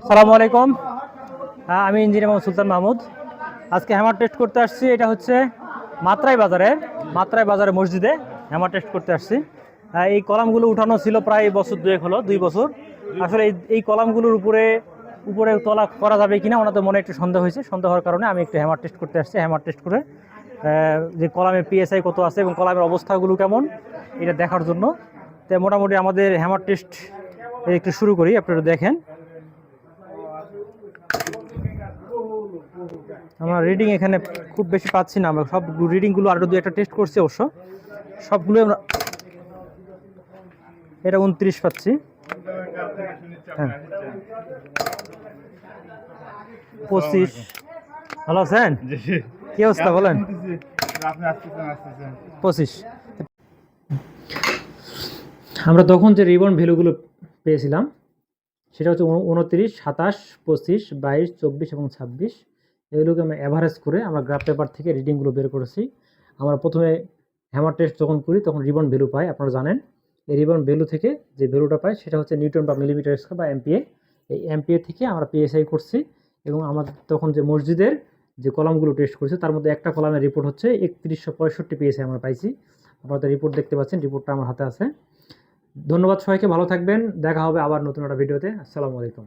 আসসালামু আলাইকুম। হ্যাঁ, আমি ইঞ্জিনিয়ার সুলতান মাহমুদ। আজকে হ্যামার টেস্ট করতে আসছি এটা হচ্ছে মাত্রাই বাজারে মাত্রাই বাজারে মসজিদে হ্যামার টেস্ট করতে আসছি। হ্যাঁ, এই কলামগুলো উঠানো ছিল প্রায় বছর দুয়েক হলো দুই বছর। আসলে এই কলামগুলোর উপরে উপরে তলা করা যাবে কিনা ওনাদের মনে একটু সন্দেহ হয়েছে। সন্দেহ হওয়ার কারণে আমি একটু হ্যামার টেস্ট করতে আসছি হ্যামার টেস্ট করে যে কলামের পিএসআই কত আছে এবং কলামের অবস্থাগুলো কেমন এটা দেখার জন্য। তো মোটামুটি আমাদের হ্যামার টেস্ট একটু শুরু করি আপনারা দেখেন। আমরা রিডিং এখানে খুব বেশি পাচ্ছি না আমরা সব রিডিংগুলো আরও দু একটা টেস্ট করছি অবশ্য। সবগুলো আমরা এটা উনত্রিশ পাচ্ছি। হ্যাঁ। পঁচিশ। ভালো আছেন? কি অবস্থা বলেন? পঁচিশ। আমরা তখন যে রিবন ভ্যালুগুলো পেয়েছিলাম সেটা হচ্ছে উনত্রিশ, সাতাশ, পঁচিশ, বাইশ, চব্বিশ এবং ছাব্বিশ। এগুলোকে আমরা অ্যাভারেজ করে আমরা গ্রাফ পেপার থেকে রিডিংগুলো বের করেছি। আমরা প্রথমে হ্যামার টেস্ট যখন করি, তখন রিবন ভ্যালু পাই, আপনারা জানেন। এই রিবন ভ্যালু থেকে যে ভ্যালুটা পাই, সেটা হচ্ছে নিউটন বা মিলিমিটার স্কোয়ার বা এমপিএ এই এমপিএ থেকে আমরা পিএসআই করছি এবং আমাদের তখন যে মসজিদের যে কলামগুলো টেস্ট করেছে, তার মধ্যে একটা কলামের রিপোর্ট হচ্ছে একত্রিশশো পঁয়ষট্টি পিএসআই আমরা পাইছি। আপনাদের রিপোর্ট দেখতে পাচ্ছেন রিপোর্টটা আমার হাতে আছে। ধন্যবাদ সবাইকে ভালো থাকবেন। দেখা হবে আবার নতুন একটা ভিডিওতে। আসসালামু আলাইকুম।